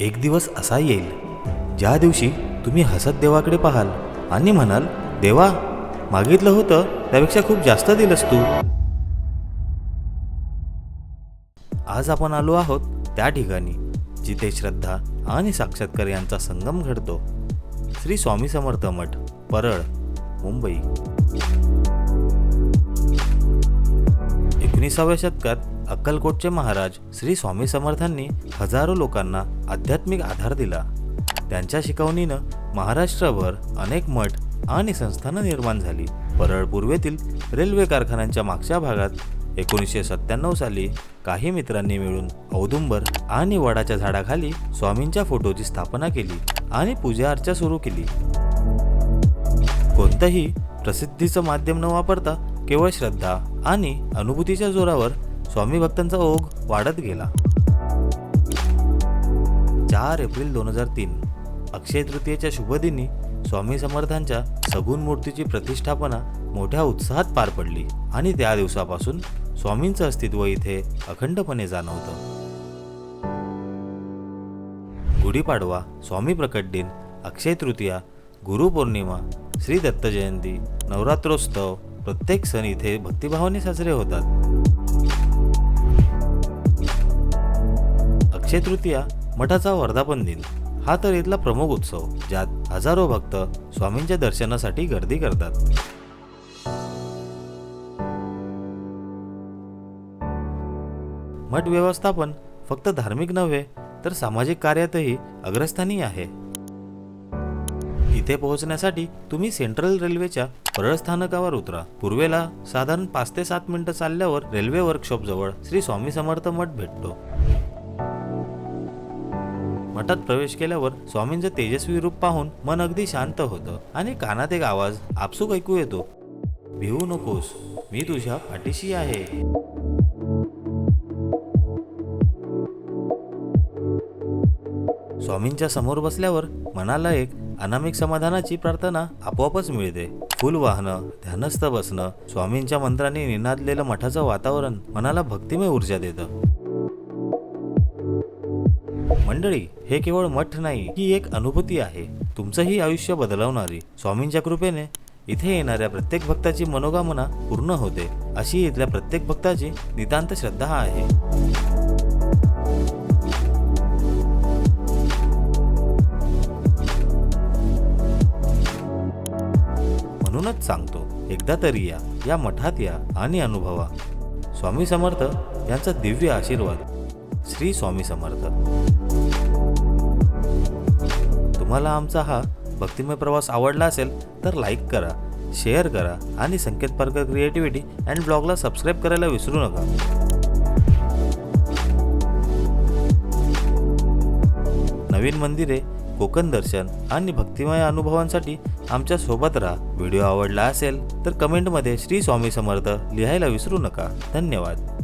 एक दिवस असा येईल ज्या दिवशी तुम्ही हसत देवाकडे पाहाल आणि म्हणाल देवा मागितलं होतं त्यापेक्षा खूप जास्त दिलंस तू. आज आपण आलो आहोत त्या ठिकाणी जिथे श्रद्धा आणि साक्षात्कार यांचा संगम घडतो. श्री स्वामी समर्थ मठ परळ मुंबई. एकोणीसाव्या शतकात अक्कलकोटचे महाराज श्री स्वामी समर्थांनी हजारो लोकांना आध्यात्मिक आधार दिला. त्यांच्या शिकवणीनं महाराष्ट्रभर अनेक मठ आणि संस्थानं निर्माण झाली. परळ पूर्वेतील रेल्वे कारखान्यांच्या मागच्या भागात एकोणीसशे सत्त्याण्णव साली काही मित्रांनी मिळून औदुंबर आणि वडाच्या झाडाखाली स्वामींच्या फोटोची स्थापना केली आणि पूजा अर्चा सुरू केली. कोणतंही प्रसिद्धीचं माध्यम न वापरता केवळ श्रद्धा आणि अनुभूतीच्या जोरावर स्वामी भक्तांचा ओघ वाढत गेला. चार एप्रिल दोन हजार तीन अक्षय तृतीयेच्या शुभदिनी स्वामी समर्थांच्या सगुण मूर्तीची प्रतिष्ठापना मोठ्या उत्साहात पार पडली आणि त्या दिवसापासून स्वामींचं अस्तित्व इथे अखंडपणे जाणवतं. गुढीपाडवा स्वामी प्रकट दिन अक्षय तृतीया गुरुपौर्णिमा श्री दत्त जयंती नवरात्रोत्सव प्रत्येक सण इथे भक्तिभावाने साजरे होतात. अक्षय तृतीया मठाचा वर्धापन दिन. हा तर इथला प्रमुख उत्सव ज्यात हजारो भक्त स्वामींच्या दर्शनासाठी गर्दी करतात. मठ व्यवस्थापन फक्त धार्मिक नव्हे तर सामाजिक कार्यातही अग्रस्थानी आहे. इथे पोहोचण्यासाठी तुम्ही सेंट्रल रेल्वेच्या परळ स्थानकावर उतरा. पूर्वेला साधारण पाच ते सात मिनिटं चालल्यावर रेल्वे वर्कशॉप जवळ श्री स्वामी समर्थ मठ भेटतो. मठात प्रवेश केल्यावर स्वामींचं तेजस्वी रूप पाहून मन अगदी शांत होतं आणि कानात एक आवाज आपसूक ऐकू येतो. भिवू नकोस मी तुझ्या पाठीशी आहे. स्वामींच्या समोर बसल्यावर मनाला एक अनामिक समाधानाची प्रार्थना आपोआपच मिळते. फुल वाहनं ध्यानस्थ बसणं स्वामींच्या मंत्रांनी निनादलेलं मठाचं वातावरण मनाला भक्तिमय ऊर्जा देतं. मंडळी हे केवळ मठ नाही ही एक अनुभूती आहे. तुमचंही आयुष्य बदलवणारी स्वामींच्या कृपेने इथे येणाऱ्या प्रत्येक भक्ताची मनोकामना पूर्ण होते. अशी इथल्या प्रत्येक भक्ताची नितांत श्रद्धा आहे. म्हणूनच सांगतो एकदा तरी या या मठात या आणि अनुभवा. स्वामी समर्थ यांचा दिव्य आशीर्वाद. श्री स्वामी समर्थ. तुम्हाला आमचा हा भक्तिमय प्रवास आवडला असेल तर लाईक करा शेअर करा आणि संकेत पार्क क्रिएटिव्हिटी अँड ब्लॉगला सबस्क्राईब करायला विसरू नका. नवीन मंदिरे कोकण दर्शन आणि भक्तिमय अनुभवांसाठी आमच्यासोबत राहा. व्हिडिओ आवडला असेल तर कमेंटमध्ये श्री स्वामी समर्थ लिहायला विसरू नका. धन्यवाद.